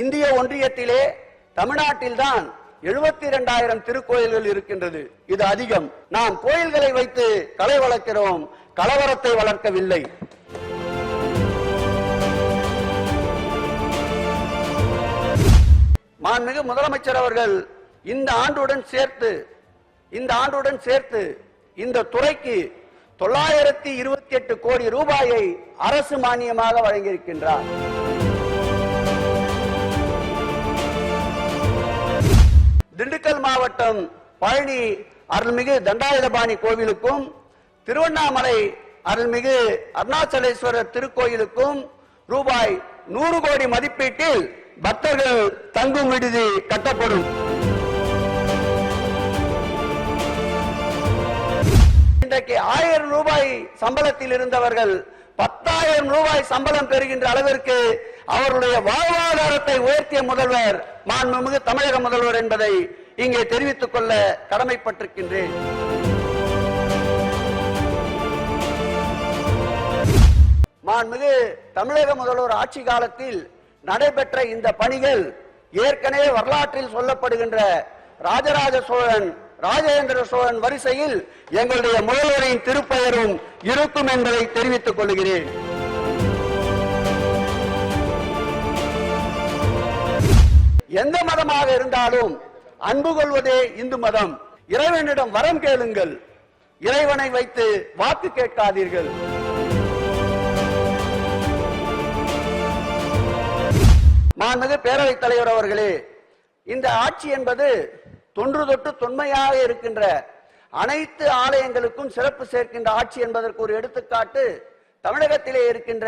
இந்திய ஒன்றியத்திலே தமிழ்நாட்டில்தான் எழுபத்தி இரண்டாயிரம் திருக்கோயில்கள் இருக்கின்றது. இது அதிகம். நாம் கோயில்களை வைத்து கலை வளர்க்கிறோம். கலவரத்தை வளர்க்கவில்லை. மாண்புமிகு முதலமைச்சர் அவர்கள் இந்த ஆண்டுடன் சேர்த்து இந்த ஆண்டுடன் சேர்த்து இந்த துறைக்கு தொள்ளாயிரத்தி இருபத்தி எட்டு கோடி ரூபாயை அரசு மானியமாக வழங்கியிருக்கின்றார். திண்டுக்கல் மாவட்டம் பழனி அருள்மிகு தண்டாயுதபாணி கோவிலுக்கும் திருவண்ணாமலை அருள்மிகு அருணாச்சலேஸ்வரர் திருக்கோயிலுக்கும் ரூபாய் நூறு கோடி மதிப்பீட்டில் பக்தர்கள் தங்கும் விடுதி கட்டப்படும். இன்றைக்கு ஆயிரம் ரூபாய் சம்பளத்தில் இருந்தவர்கள் பத்தாயிரம் ரூபாய் சம்பளம் பெறுகின்ற அளவிற்கு அவருடைய வாழ்வாதாரத்தை உயர்த்திய முதல்வர் மாண்புமிகு தமிழக முதல்வர் என்பதை இங்கே தெரிவித்துக் கொள்ள கடமைப்பட்டிருக்கின்றேன். மாண்புமிகு தமிழக முதல்வர் ஆட்சி காலத்தில் நடைபெற்ற இந்த பணிகள் ஏற்கனவே வரலாற்றில் சொல்லப்படுகின்ற ராஜராஜ சோழன் ராஜேந்திர சோழன் வரிசையில் எங்களுடைய முதல்வரின் திருப்பெயரும் இருக்கும் என்பதை தெரிவித்துக் கொள்கிறேன். எந்த மதமாக இருந்தாலும் அன்பு கொள்வதே இந்து மதம். இறைவனிடம் வரம் கேளுங்கள். இறைவனை வைத்து வாக்கு கேட்காதீர்கள். மாண்புமிகு பேரவைத் தலைவர் அவர்களே இந்த ஆட்சி என்பது தொன்று தொட்டு தொன்மையாக இருக்கின்ற அனைத்து ஆலயங்களுக்கும் சிறப்பு சேர்க்கின்ற ஆட்சி என்பதற்கு ஒரு எடுத்துக்காட்டு தமிழகத்திலே இருக்கின்ற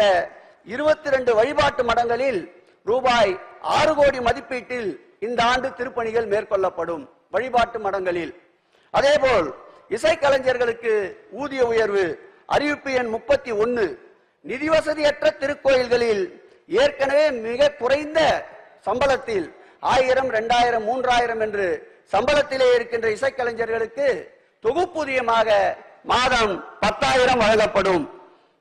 இருபத்தி ரெண்டு வழிபாட்டு மடங்களில் ரூபாய் ஆறு கோடி மதிப்பீட்டில் இந்த ஆண்டு திருப்பணிகள் மேற்கொள்ளப்படும் வழிபாட்டு மடங்களில். அதேபோல் இசைக்கலைஞர்களுக்கு ஊதிய உயர்வு அறிவிப்பு எண் முப்பத்தி ஒன்னு நிதி வசதியற்ற திருக்கோயில்களில் ஏற்கனவே மிக குறைந்த சம்பளத்தில் ஆயிரம் இரண்டாயிரம் மூன்றாயிரம் என்று சம்பளத்திலே இருக்கின்ற இசைக்கலைஞர்களுக்கு தொகுப்பூதியமாக மாதம் பத்தாயிரம் வழங்கப்படும்.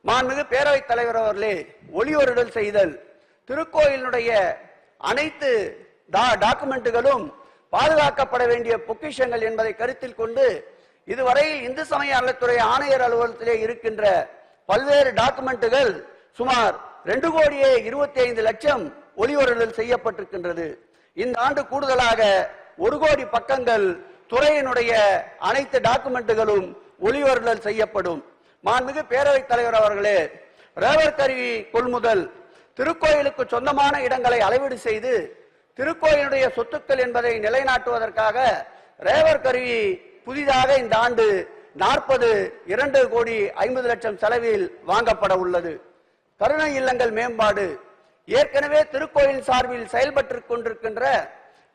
மாண்புமிகு பேரவைத் தலைவர் அவர்களே ஒளிவருடல் செய்தல் திருக்கோயிலுடைய அனைத்து டா- டாக்குமெண்ட்டுகளும் பாதுகாக்கப்பட வேண்டிய பொக்கிஷங்கள் என்பதை கருத்தில் கொண்டு இதுவரையில் இந்து சமய அறத்துறை ஆணையர் அலுவலகத்திலே இருக்கின்ற பல்வேறு டாக்குமெண்ட்டுகள் சுமார் ரெண்டு கோடியே இருபத்தி ஐந்து லட்சம் ஒளிவருடல் செய்யப்பட்டிருக்கின்றது. இந்த ஆண்டு கூடுதலாக ஒரு கோடி பக்கங்கள் துறையினுடைய அனைத்து டாக்குமெண்ட்டுகளும் ஒளிவருடல் செய்யப்படும். மாண்புமிகு பேரவைத் தலைவர் அவர்களே ரேவர் கருவி கொள்முதல் திருக்கோயிலுக்கு சொந்தமான இடங்களை அளவீடு செய்து திருக்கோயிலுடைய சொத்துக்கள் என்பதை நிலைநாட்டுவதற்காக ரேவர் கருவி புதிதாக இந்த ஆண்டு நாற்பது இரண்டு கோடி ஐம்பது லட்சம் செலவில் வாங்கப்பட உள்ளது. கருணை இல்லங்கள் மேம்பாடு. ஏற்கனவே திருக்கோயில் சார்பில் செயல்பட்டு கொண்டிருக்கின்ற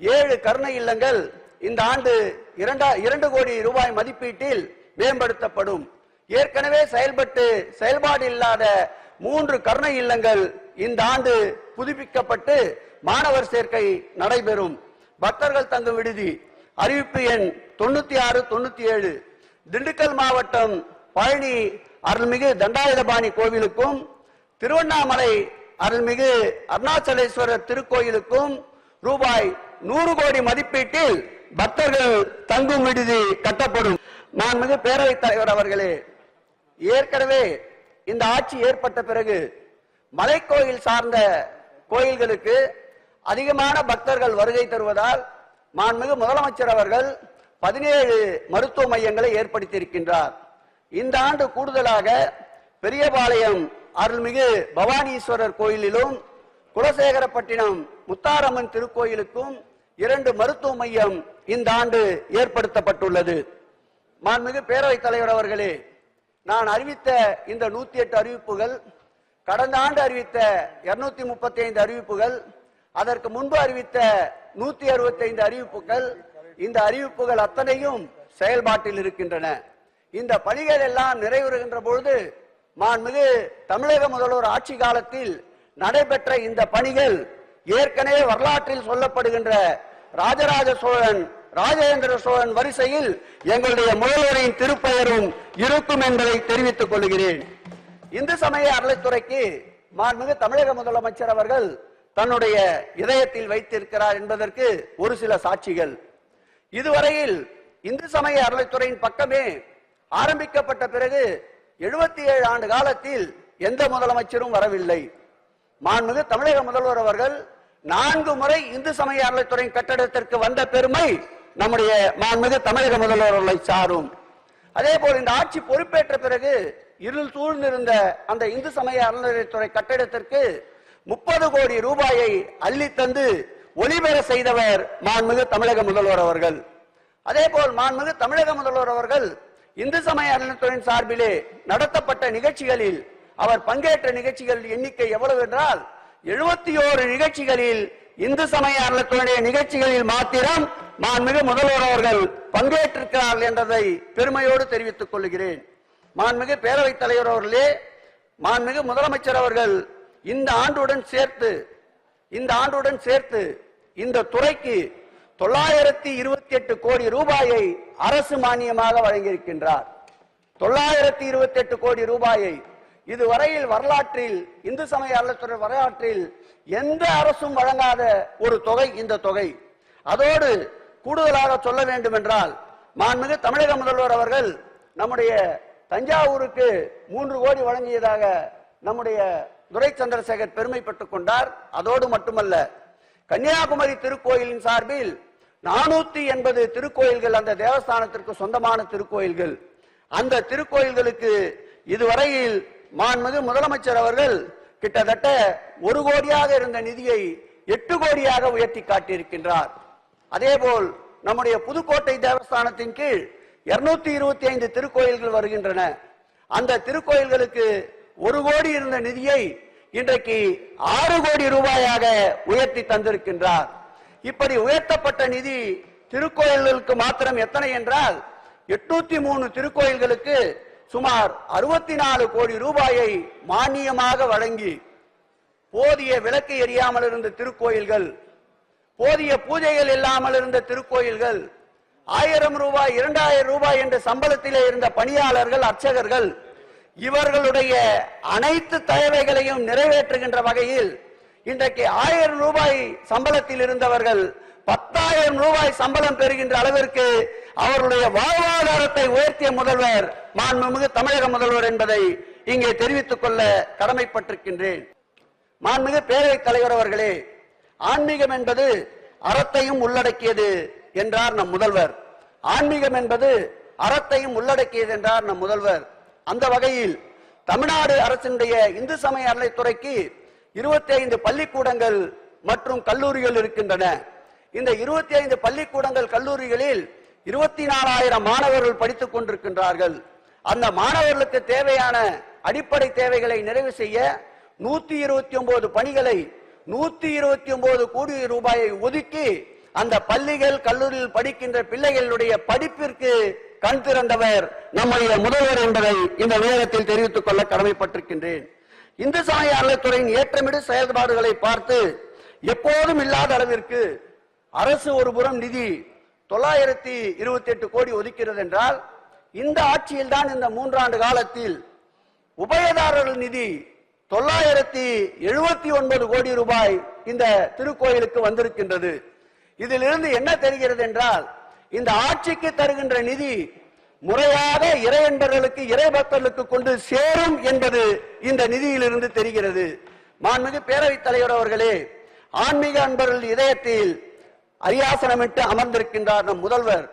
ஏழு கருணை இல்லங்கள் இந்த ஆண்டு இரண்டா இரண்டு கோடி ரூபாய் மதிப்பீட்டில் மேம்படுத்தப்படும். ஏற்கனவே செயல்பட்டு செயல்பாடு இல்லாத மூன்று கருணை இல்லங்கள் இந்த ஆண்டு புதுப்பிக்கப்பட்டு மாணவர் சேர்க்கை நடைபெறும். பக்தர்கள் தங்கும் விடுதி. அறிவிப்பு எண் தொண்ணூத்தி ஆறு தொண்ணூத்தி ஏழு திண்டுக்கல் மாவட்டம் பழனி அருள்மிகு தண்டாயுதபாணி கோவிலுக்கும் திருவண்ணாமலை அருள்மிகு அருணாச்சலேஸ்வரர் திருக்கோயிலுக்கும் ரூபாய் நூறு கோடி மதிப்பீட்டில் பக்தர்கள் தங்கும் விடுதி கட்டப்படும். மாண்புமிகு பேரவைத் தலைவர் அவர்களே ஏற்கனவே இந்த ஆட்சி ஏற்பட்ட பிறகு மலைக்கோயில் சார்ந்த கோயில்களுக்கு அதிகமான பக்தர்கள் வருகை தருவதால் மாண்புமிகு முதலமைச்சர் அவர்கள் பதினேழு மருத்துவ மையங்களை ஏற்படுத்தியிருக்கின்றார். இந்த ஆண்டு கூடுதலாக பெரியபாளையம் அருள்மிகு பவானீஸ்வரர் கோயிலிலும் குலசேகரப்பட்டினம் முத்தாரம்மன் திருக்கோயிலுக்கும் இரண்டு மருத்துவ மையம் இந்த ஆண்டு ஏற்படுத்தப்பட்டுள்ளது. மாண்புமிகு பேரவைத் தலைவர் அவர்களே நான் அறிவித்த இந்த நூத்தி எட்டு அறிவிப்புகள் கடந்த ஆண்டு அறிவித்த இருநூத்தி முப்பத்தி ஐந்து அறிவிப்புகள் அதற்கு முன்பு அறிவித்த நூத்தி அறுபத்தி ஐந்து அறிவிப்புகள் இந்த அறிவிப்புகள் அத்தனையும் செயல்பாட்டில் இருக்கின்றன. இந்த பணிகள் எல்லாம் நிறைவுறுகின்ற பொழுது மாண்புமிகு தமிழக முதல்வர் ஆட்சி காலத்தில் நடைபெற்ற இந்த பணிகள் ஏற்கனவே வரலாற்றில் சொல்லப்படுகின்ற ராஜராஜ சோழன் ராஜேந்திர சோழன் வரிசையில் எங்களுடைய முதல்வரின் திருப்பெயரும் இருக்கும் என்பதை தெரிவித்துக் கொள்கிறேன். இந்து சமய அறளைத்துறைக்கு மாண்புமிகு தமிழக முதலமைச்சர் அவர்கள் தன்னுடைய இதயத்தில் வைத்திருக்கிறார் என்பதற்கு ஒரு சில சாட்சிகள். இதுவரையில் இந்து சமய அறநிலைத்துறையின் பக்கமே ஆரம்பிக்கப்பட்ட பிறகு எழுபத்தி ஏழு ஆண்டு காலத்தில் எந்த முதலமைச்சரும் வரவில்லை. மாண்புமிகு தமிழக முதல்வர் அவர்கள் நான்கு முறை இந்து சமய அறநிலைத்துறையின் கட்டடத்திற்கு வந்த பெருமை நம்முடைய மாண்புமிகு தமிழக முதல்வர் அவர்களை சாரும். அதே போல் இந்த ஆட்சி பொறுப்பேற்ற பிறகு இருள் சூழ்ந்திருந்த அந்த இந்து சமய அறநிலையத்துறை கட்டிடத்திற்கு முப்பது கோடி ரூபாயை அள்ளி தந்து ஒளிபெற செய்தவர் மாண்புமிகு தமிழக முதல்வர் அவர்கள். அதே போல் மாண்புமிகு தமிழக முதல்வர் அவர்கள் இந்து சமய அறநிலையத்துறையின் சார்பிலே நடத்தப்பட்ட நிகழ்ச்சிகளில் அவர் பங்கேற்ற நிகழ்ச்சிகள் எண்ணிக்கை எவ்வளவு என்றால் எழுபத்தி ஓரு நிகழ்ச்சிகளில் இந்து சமய அறநிலையத்துறையுடைய நிகழ்ச்சிகளில் மாத்திரம் மாண்புமிகு முதல்வர் அவர்கள் பங்கேற்றிருக்கிறார்கள் என்றதை பெருமையோடு தெரிவித்துக் கொள்கிறேன். மாண்புமிகு பேரவைத் தலைவர் அவர்களே மாண்புமிகு முதலமைச்சர் அவர்கள் இந்த ஆண்டுடன் சேர்த்து இந்த ஆண்டுடன் சேர்த்து இந்த துறைக்கு தொள்ளாயிரத்தி இருபத்தி எட்டு கோடி ரூபாயை அரசு மானியமாக வழங்கியிருக்கின்றார். தொள்ளாயிரத்தி இருபத்தி எட்டு கோடி ரூபாயை இதுவரையில் வரலாற்றில் இந்து சமய அறநிலையத்துறை வரலாற்றில் எந்த அரசும் வழங்காத ஒரு தொகை இந்த தொகை. அதோடு கூடுதலாக சொல்ல வேண்டும் என்றால் மாண்புமிகு தமிழக முதல்வர் அவர்கள் நம்முடைய தஞ்சாவூருக்கு மூன்று கோடி வழங்கியதாக நம்முடைய துரை சந்திரசேகர் பெருமைப்பட்டுக் கொண்டார். அதோடு மட்டுமல்ல கன்னியாகுமரி திருக்கோயிலின் சார்பில் நானூத்தி எண்பது திருக்கோயில்கள் அந்த தேவஸ்தானத்திற்கு சொந்தமான திருக்கோயில்கள். அந்த திருக்கோயில்களுக்கு இதுவரையில் மாண்புமிகு முதலமைச்சர் அவர்கள் கிட்டத்தட்ட ஒரு கோடியாக இருந்த நிதியை எட்டு கோடியாக உயர்த்தி காட்டியிருக்கின்றார். அதேபோல் நம்முடைய புதுக்கோட்டை தேவஸ்தானத்தின் கீழ் இருநூத்தி இருபத்தி ஐந்து திருக்கோயில்கள் வருகின்றன. அந்த திருக்கோயில்களுக்கு ஒரு கோடி இருந்த நிதியை இன்றைக்கு ஆறு கோடி ரூபாயாக உயர்த்தி தந்திருக்கின்றார். இப்படி உயர்த்தப்பட்ட நிதி திருக்கோயில்களுக்கு மாத்திரம் எத்தனை என்றால் எட்நூத்தி மூணு திருக்கோயில்களுக்கு சுமார் அறுபத்தி நாலு கோடி ரூபாயை மானியமாக வழங்கி போதிய விளக்கு எரியாமல் இருந்த திருக்கோயில்கள் போதிய பூஜைகள் இல்லாமல் இருந்த திருக்கோயில்கள் ஆயிரம் ரூபாய் இரண்டாயிரம் ரூபாய் என்ற சம்பளத்திலே இருந்த பணியாளர்கள் அர்ச்சகர்கள் இவர்களுடைய அனைத்து தேவைகளையும் நிறைவேற்றுகின்ற வகையில் இன்றைக்கு ஆயிரம் ரூபாய் சம்பளத்தில் இருந்தவர்கள் பத்தாயிரம் ரூபாய் சம்பளம் பெறுகின்ற அளவிற்கு அவருடைய வாழ்வாதாரத்தை உயர்த்திய முதல்வர் மாண்புமிகு தமிழக முதல்வர் என்பதை இங்கே தெரிவித்துக் கொள்ள கடமைப்பட்டிருக்கின்றேன். மாண்புமிகு பேரவைத் தலைவர் அவர்களே ஆன்மீகம் என்பது அறத்தையும் உள்ளடக்கியது என்றார் நம் முதல்வர். ஆன்மீகம் என்பது அறத்தையும் உள்ளடக்கியது என்றார் நம் முதல்வர். அந்த வகையில் தமிழ்நாடு அரசினுடைய இந்து சமய அறநிலைத்துறைக்கு இருபத்தி ஐந்து பள்ளிக்கூடங்கள் மற்றும் கல்லூரிகள் இருக்கின்றன. இந்த இருபத்தி ஐந்து பள்ளிக்கூடங்கள் கல்லூரிகளில் இருபத்தி நாலாயிரம் மாணவர்கள் படித்துக் கொண்டிருக்கின்றார்கள். அந்த மாணவர்களுக்கு தேவையான அடிப்படை தேவைகளை நிறைவு செய்ய நூத்தி இருபத்தி ஒன்பது பணிகளை நூத்தி இருபத்தி ஒன்பது கோடி ரூபாயை ஒதுக்கி அந்த பள்ளிகள் கல்லூரியில் படிக்கின்ற பிள்ளைகளுடைய படிப்பிற்கு கண் திறந்தவர் நம்முடைய முதல்வர் என்பதை இந்த நேரத்தில் தெரிவித்துக் கொள்ள கடமைப்பட்டிருக்கின்றேன். இந்து சமய அறநிலைத்துறையின் ஏற்றமிடு செயல்பாடுகளை பார்த்து எப்போதும் இல்லாத அளவிற்கு அரசு ஒரு புறம் நிதி தொள்ளாயிரத்தி இருபத்தி எட்டு கோடி ஒதுக்கிறது என்றால் இந்த ஆட்சியில் தான் இந்த மூன்றாண்டு காலத்தில் உபயதாரர்கள் நிதி தொள்ளாயிரத்தி எழுபத்தி ஒன்பது கோடி ரூபாய் இந்த திருக்கோயிலுக்கு வந்திருக்கின்றது. இதிலிருந்து என்ன தெரிகிறது என்றால் இந்த ஆட்சிக்கு தருகின்ற நிதி முறையாக இறை என்பர்களுக்கு இறை பக்தர்களுக்கு கொண்டு சேரும் என்பது இந்த நிதியிலிருந்து தெரிகிறது. மாண்புமிகு பேரவைத் தலைவர் அவர்களே ஆன்மீக அன்பர்கள் இதயத்தில் அரியாசனமிட்டு அமர்ந்திருக்கின்றார் நம் முதல்வர்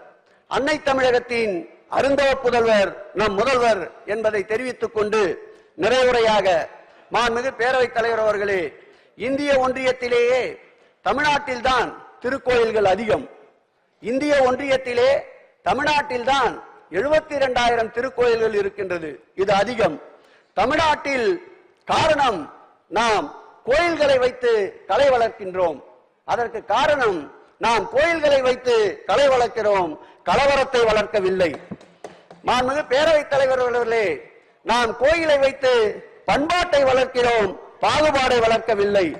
அன்னை தமிழகத்தின் அருந்தவ புதல்வர் நம் முதல்வர் என்பதை தெரிவித்துக் கொண்டு நிறைவுரையாக மாண்புமிகு பேரவைத் தலைவர் அவர்களே இந்திய ஒன்றியத்திலேயே தமிழ்நாட்டில்தான் திருக்கோயில்கள் அதிகம். இந்திய ஒன்றியத்திலே தமிழ்நாட்டில்தான் எழுபத்தி இரண்டாயிரம் திருக்கோயில்கள் இருக்கின்றது. இது அதிகம். தமிழ்நாட்டில் காரணம் நாம் கோயில்களை வைத்து கலை வளர்க்கின்றோம். அதற்கு காரணம் நாம் கோயில்களை வைத்து கலை வளர்க்கிறோம். கலவரத்தை வளர்க்கவில்லை. மாண்புமிகு பேரவைத் தலைவர் அவர்களே நாம் கோயிலை வைத்து பண்பாட்டை வளர்க்கிறோம். பாகுபாடை வளர்க்கவில்லை.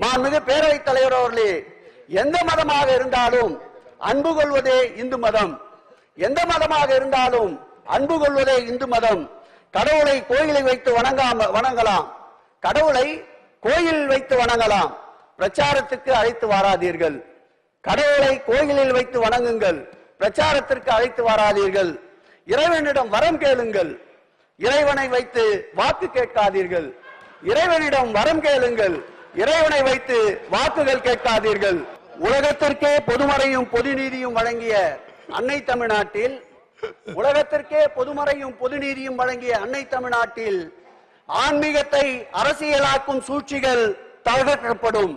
மாண்புமிகு பேரவைத் தலைவர் அவர்களே எந்த மதமாக இருந்தாலும் அன்பு கொள்வதே இந்து மதம். எந்த மதமாக இருந்தாலும் அன்பு கொள்வதே இந்து மதம். கடவுளை கோயிலை வைத்து வணங்காம வணங்கலாம். கடவுளை கோயில் வைத்து வணங்கலாம். பிரச்சாரத்துக்கு அழைத்து வாராதீர்கள். கடவுளை கோயிலில் வைத்து வணங்குங்கள். பிரச்சாரத்திற்கு அழைத்து வாராதீர்கள். இறைவனிடம் வரம் கேளுங்கள். இறைவனை வைத்து வாக்கு கேட்காதீர்கள். இறைவனிடம் வரம் கேளுங்கள். இறைவனை வைத்து வாக்குகள் கேட்காதீர்கள். உலகத்திற்கே பொதுமறையும் பொது நீதியும் வழங்கிய அன்னை தமிழ்நாட்டில் உலகத்திற்கே பொதுமறையும் பொது நீதியும் வழங்கிய அன்னை தமிழ்நாட்டில் ஆன்மீகத்தை அரசியலாக்கும் சூழ்ச்சிகள் தகர்க்கப்படும்.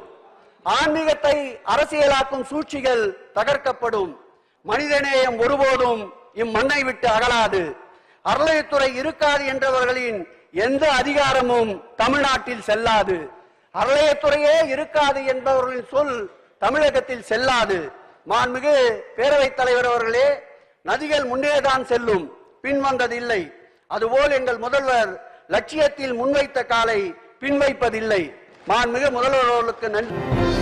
ஆன்மீகத்தை அரசியலாக்கும் சூழ்ச்சிகள் தகர்க்கப்படும். மனிதநேயம் ஒருபோதும் இம்மண்ணை விட்டு அகலாது. அறளையத்துறை இருக்காது என்றவர்களின் எந்த அதிகாரமும் தமிழ்நாட்டில் செல்லாது. அறளையத்துறையே இருக்காது என்பவர்களின் சொல் தமிழகத்தில் செல்லாது. மாண்புமிகு பேரவைத் தலைவர் அவர்களே நதிகள் முன்னேதான் செல்லும் பின் வந்ததில்லை அதுபோல் எங்கள் முதல்வர் லட்சியத்தில் முன்வைத்த காலை பின்வைப்பதில்லை. மாண்புமிகு முதல்வர் அவர்களுக்கு நன்றி.